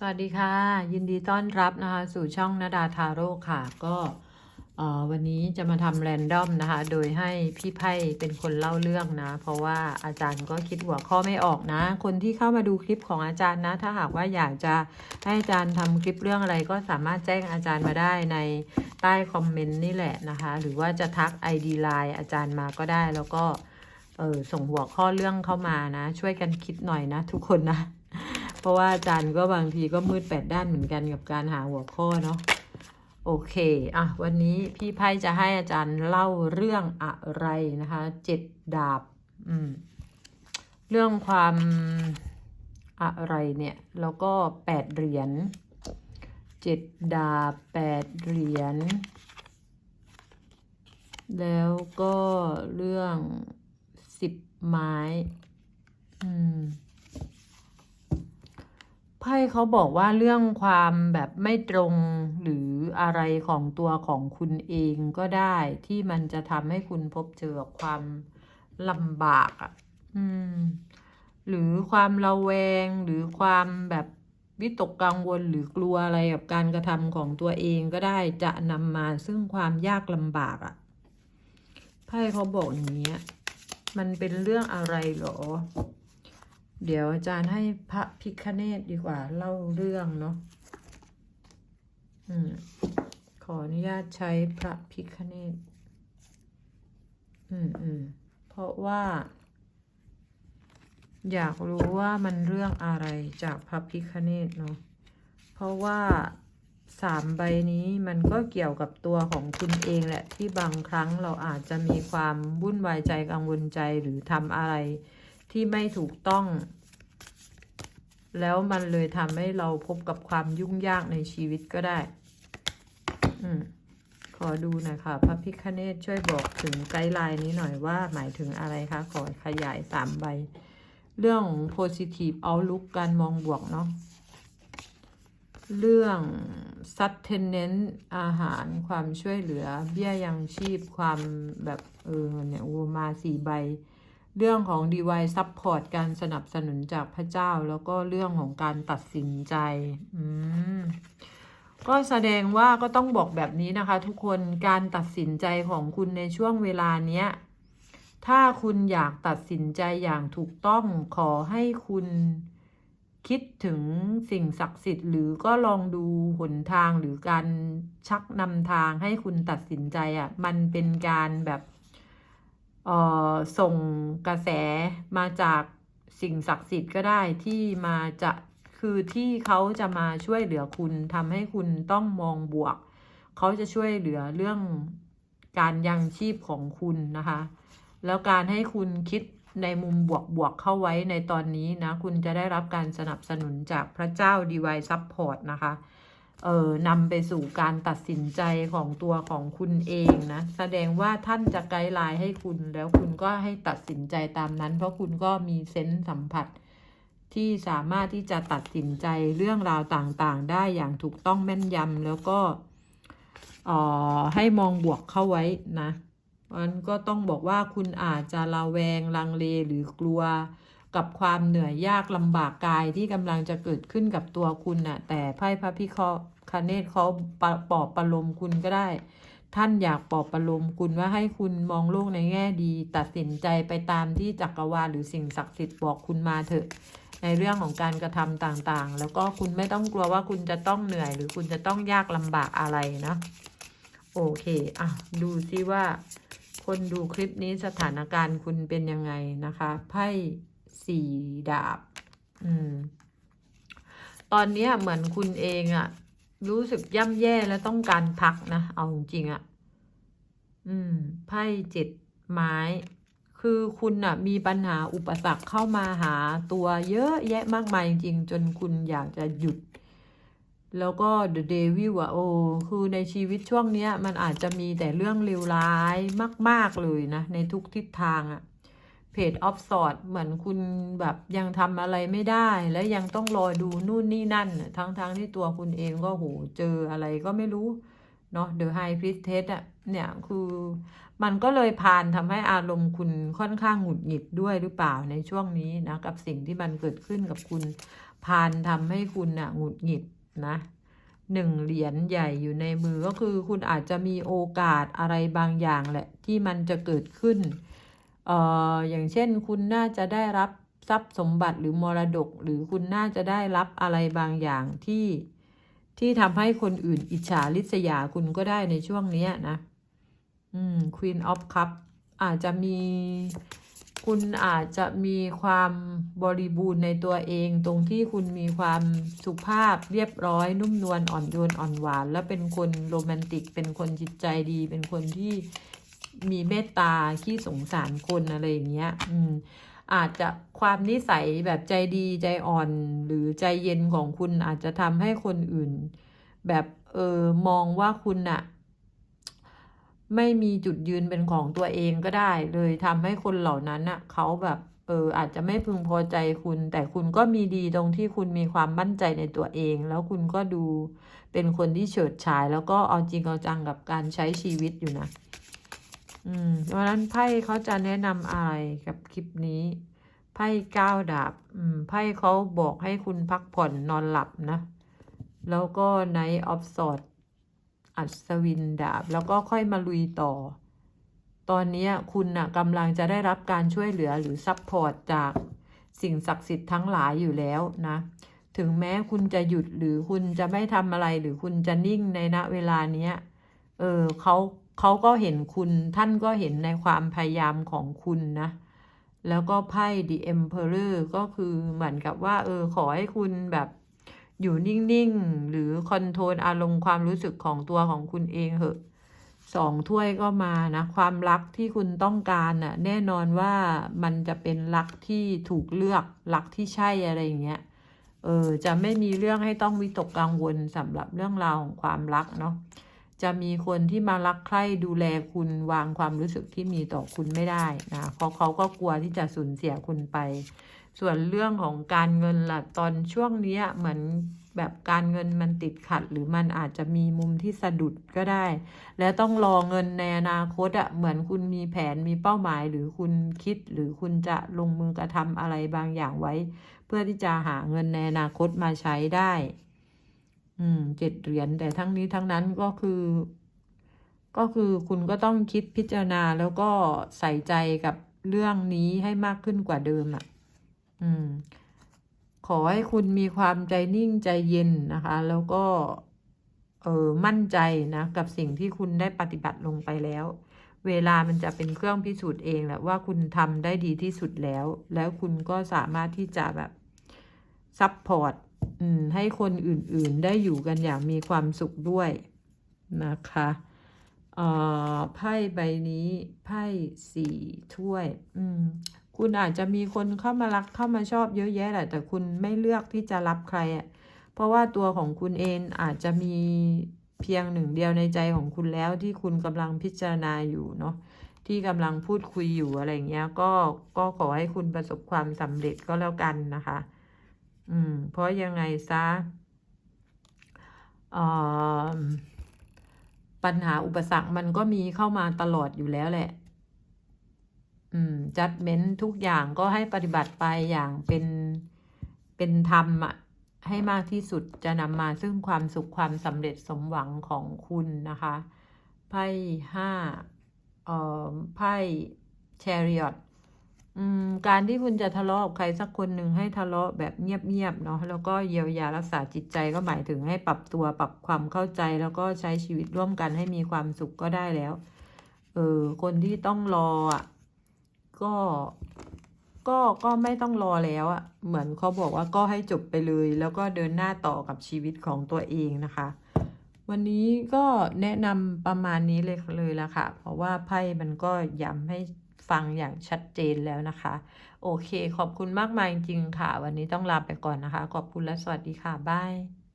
สวัสดีค่ะ ยินดีต้อนรับนะคะสู่ช่องนาดาทาโร่ค่ะ ก็วันนี้จะมาทำแรนดอมนะคะ โดยให้พี่ไพ่เป็นคนเล่าเรื่องนะ เพราะว่าอาจารย์ก็คิดหัวข้อไม่ออกนะ คนที่เข้ามาดูคลิปของอาจารย์นะ ถ้าหากว่าอยากจะให้อาจารย์ทำคลิปเรื่องอะไรก็สามารถแจ้งอาจารย์มาได้ในใต้คอมเมนต์นี่แหละนะคะ หรือว่าจะทัก ID Line อาจารย์มาก็ได้แล้วก็เออส่งหัวข้อเรื่องเข้ามานะ ช่วยกันคิดหน่อยนะ ทุกคนนะ ราะว่าอาจารย์ก็บางทีก็มืดแปดด้านเหมือนกันกับการหาหัวข้อเนาะโอเคอะวันนี้พี่ไพ่จะให้อาจารย์เล่าเรื่องอะไรนะคะเจ็ดดาบอืมเรื่องความอะไรเนี่ย แล้วก็แปดเหรียญเจ็ดดาบแปดเหรียญแล้วก็เรื่องสิบไม้ อืม ไพ่เขาบอกว่าเรื่องความแบบไม่ตรงหรืออะไรของตัวของคุณเองก็ได้ ที่มันจะทำให้คุณพบเจอความลำบากอะหรือความระแวงหรือความแบบวิตกกังวลหรือกลัวอะไรกับการกระทำของตัวเองก็ได้จะนำมาซึ่งความยากลำบากอะไพ่เขาบอกอย่างนี้ย มันเป็นเรื่องอะไรเหรอ เดี๋ยวอาจารย์ให้พระพิคเนตดีกว่าเล่าเรื่องเนาะอืมขออนุญาตใช้พระพิคเนตอืมอืมเพราะว่า อยากรู้ว่ามันเรื่องอะไรจากพระพิคเนตเนาะ เพราะว่าสามใบนี้มันก็เกี่ยวกับตัวของคุณเองแหละที่บางครั้งเราอาจจะมีความวุ่นวายใจกังวลใจหรือทำอะไร ที่ไม่ถูกต้อง แล้วมันเลยทำให้เราพบกับความยุ่งยากในชีวิตก็ได้อขอดูหน่อยค่ะพระพิคเนตช่วยบอกถึงไกด์ไลน์นี้หน่อยว่าหมายถึงอะไรคะ ขอขยายสามใบ เรื่องของ positive outlook การมองบวกเนาะเรื่อง sustenance อาหารความช่วยเหลือ เบี้ยยังชีพความแบบ เออเนี่ยโอ้มาสี่ใบ เรื่องของ divine support การสนับสนุนจากพระเจ้า แล้วก็เรื่องของการตัดสินใจ อืมก็แสดงว่าก็ต้องบอกแบบนี้นะคะ ทุกคนการตัดสินใจของคุณในช่วงเวลาเนี้ย ถ้าคุณอยากตัดสินใจอย่างถูกต้องขอให้คุณคิดถึงสิ่งศักดิ์สิทธิ์ หรือก็ลองดูหนทางหรือการชักนำทางให้คุณตัดสินใจอะ่ะ มันเป็นการแบบ ส่งกระแสมาจากสิ่งศักดิ์สิทธิ์ก็ได้ที่มาจะคือที่เขาจะมาช่วยเหลือคุณทำให้คุณต้องมองบวก เขาจะช่วยเหลือเรื่องการยังชีพของคุณนะคะ แล้วการให้คุณคิดในมุมบวกบวกเข้าไว้ในตอนนี้นะ คุณจะได้รับการสนับสนุนจากพระเจ้า Divine Support นะคะ เอ่อนำไปสู่การตัดสินใจของตัวของคุณเองนะแสดงว่าท่านจะไกด์ไลน์ให้คุณแล้วคุณก็ให้ตัดสินใจตามนั้น เพราะคุณก็มีเซนส์สัมผัส ที่สามารถที่จะตัดสินใจเรื่องราวต่างๆ ได้อย่างถูกต้องแม่นยำแล้วก็ออให้มองบวกเข้าไว้นะมันก็ต้องบอกว่าคุณอาจจะระแวงลังเลหรือกลัว กับความเหนื่อยยากลำบากกายที่กำลังจะเกิดขึ้นกับตัวคุณน่ะ แต่ไพ่พระพิคเนตเขาปลอบประโลมคุณก็ได้ ท่านอยากปลอบประโลมคุณว่าให้คุณมองโลกในแง่ดี ตัดสินใจไปตามที่จักรวาลหรือสิ่งศักดิ์สิทธิ์บอกคุณมาเถอะในเรื่องของการกระทำต่างๆ แล้วก็คุณไม่ต้องกลัวว่าคุณจะต้องเหนื่อย หรือคุณจะต้องยากลำบากอะไรนะ โอเค อะ ดูซิว่า คนดูคลิปนี้สถานการณ์คุณเป็นยังไงนะคะ ไพ่ สี่ดาบ อืม ตอนนี้เหมือนคุณเองอะรู้สึกย่ำแย่และต้องการพักนะ เอาจริงอะอืม ไพ่เจ็ดไม้ คือคุณอะมีปัญหาอุปสรรคเข้ามาหาตัวเยอะแยะมากมายจริง จนคุณอยากจะหยุด แล้วก็ The Devil อะโอ้คือในชีวิตช่วงเนี้ย มันอาจจะมีแต่เรื่องเลวร้ายมาก ๆเลยนะ ในทุกทิศทางอะ เพจออฟสอดเหมือนคุณแบบยังทำอะไรไม่ได้ และยังต้องรอดูนู่นนี่นั่น ทั้งๆทที่ตัวคุณเองก็โหเจออะไรก็ไม่รู้ เนาะ The High Priestess อะเนี่ยคือมันก็เลยพานทำให้อารมณ์คุณค่อนข้างหงุดหงิดด้วยหรือเปล่าในช่วงนี้นะ กับสิ่งที่มันเกิดขึ้นกับคุณไพานทำให้คุณน่ะหงุดหงิดนะหนึ่งเหรียญใหญ่อยู่ในมือก็คือคุณอาจจะมีโอกาสอะไรบางอย่างแหละ ที่มันจะเกิดขึ้น เอ่ออย่างเช่นคุณน่าจะได้รับทรัพย์สมบัติหรือมรดก หรือคุณน่าจะได้รับอะไรบางอย่างที่ที่ทำให้คนอื่นอิจฉาริษยาคุณก็ได้ในช่วงนี้นะอืม Queen of Cup อาจจะมีคุณอาจจะมีความบริบูรณ์ในตัวเอง ตรงที่คุณมีความสุภาพเรียบร้อย นุ่มนวลอ่อนโยนอ่อนหวาน และเป็นคนโรแมนติก เป็นคนจิตใจดี เป็นคนที่ มีเมตตาขี้สงสารคนอะไรอย่างเงี้ย อืม อาจจะความนิสัยแบบใจดีใจอ่อน หรือใจเย็นของคุณอาจจะทำให้คนอื่น แบบเออมองว่าคุณอะไม่มีจุดยืนเป็นของตัวเองก็ได้ เลยทำให้คนเหล่านั้นอะเขาแบบเอออาจจะไม่พึงพอใจคุณ แต่คุณก็มีดีตรงที่คุณมีความมั่นใจในตัวเอง แล้วคุณก็ดูเป็นคนที่เฉิดฉาย แล้วก็เอาจริงเอาจังกับการใช้ชีวิตอยู่นะ อืมเพราะนั้นไพ่เขาจะแนะนำอะไรกับคลิปนี้ ไพ่ก้าดาบ อืม ไพ่เขาบอกให้คุณพักผ่อนนอนหลับนะ แล้วก็ไนท์ออฟสอดอัศวินดาบ แล้วก็ค่อยมาลุยต่อ ตอนนี้คุณน่ะกำลังจะได้รับการช่วยเหลือหรือซัพพอร์ตจากสิ่งศักดิ์สิทธิ์ทั้งหลายอยู่แล้วนะ ถึงแม้คุณจะหยุดหรือคุณจะไม่ทำอะไรหรือคุณจะนิ่งในณเวลานี้เออเขา เขาก็เห็นคุณท่านก็เห็นในความพยายามของคุณนะ แล้วก็ไพ่ The Emperor ก็คือเหมือนกับว่า เออ ขอให้คุณแบบอยู่นิ่ง ๆ หรือคอนโทรลอารมณ์ความรู้สึกของตัวของคุณเองเหอะสองถ้วยก็มานะ ความรักที่คุณต้องการน่ะ แน่นอนว่ามันจะเป็นรักที่ถูกเลือกรักที่ใช่อะไรอย่างเงี้ยเออจะไม่มีเรื่องให้ต้องวิตกกังวลสำหรับเรื่องราวของความรักเนาะ จะมีคนที่มารักใคร่ดูแลคุณวางความรู้สึกที่มีต่อคุณไม่ได้นะเพราะเขาก็กลัวที่จะสูญเสียคุณไป ส่วนเรื่องของการเงินล่ะตอนช่วงนี้เหมือนแบบการเงินมันติดขัด หรือมันอาจจะมีมุมที่สะดุดก็ได้ และต้องรอเงินในอนาคตอะ่ะเหมือนคุณมีแผนมีเป้าหมาย หรือคุณคิดหรือคุณจะลงมือกระทำอะไรบางอย่างไว้ เพื่อที่จะหาเงินในอนาคตมาใช้ได้ อืมเจ็ดเหรียญแต่ทั้งนี้ทั้งนั้นก็คือ ก็คือคุณก็ต้องคิดพิจารณาแล้วก็ใส่ใจกับเรื่องนี้ให้มากขึ้นกว่าเดิมอะ อืม ขอให้คุณมีความใจนิ่งใจเย็นนะคะ แล้วก็เออมั่นใจนะ กับสิ่งที่คุณได้ปฏิบัติลงไปแล้ว เวลามันจะเป็นเครื่องพิสูจน์เองแหละว่าคุณทำได้ดีที่สุดแล้ว แล้วคุณก็สามารถที่จะแบบซัพพอร์ต ให้คนอื่นๆได้อยู่กันอย่างมีความสุขด้วยนะคะอ่อไพ่ใบนี้ไพ่สี่ถ้วยอืมคุณอาจจะมีคนเข้ามารักเข้ามาชอบเยอะแยะแหละ แต่คุณไม่เลือกที่จะรับใครอะเพราะว่าตัวของคุณเองอาจจะมีเพียงหนึ่งเดียวในใจของคุณแล้วที่คุณกำลังพิจารณาอยู่เนาะที่กำลังพูดคุยอยู่อะไรเงี้ยก็ก็ขอให้คุณประสบความสำเร็จก็แล้วกันนะคะ อืม เพราะยังไงซะปัญหาอุปสรรคมันก็มีเข้ามาตลอดอยู่แล้วแหละ อืม จัดเม้นทุกอย่างก็ให้ปฏิบัติไปอย่างเป็นเป็นธรรมอะให้มากที่สุดจะนำมาซึ่งความสุขความสำเร็จสมหวังของคุณนะคะ ไพ่ห้าเอ่อไพ่แชริอตอืม การที่คุณจะทะเลาะกับใครสักคนหนึ่งให้ทะเลาะแบบเงียบๆเนาะแล้วก็เยียวยารักษาจิตใจก็หมายถึงให้ปรับตัวปรับความเข้าใจแล้วก็ใช้ชีวิตร่วมกันให้มีความสุขก็ได้แล้ว เออคนที่ต้องรออะก็ก็ก็ไม่ต้องรอแล้วอะเหมือนเขาบอกว่าก็ให้จบไปเลย แล้วก็เดินหน้าต่อกับชีวิตของตัวเองนะคะ วันนี้ก็แนะนำประมาณนี้เลยเลยละค่ะ เพราะว่าไพ่มันก็ย้ำให้ ฟังอย่างชัดเจนแล้วนะคะ โอเค ขอบคุณมากมายจริงๆค่ะ วันนี้ต้องลาไปก่อนนะคะ ขอบคุณและสวัสดีค่ะบาย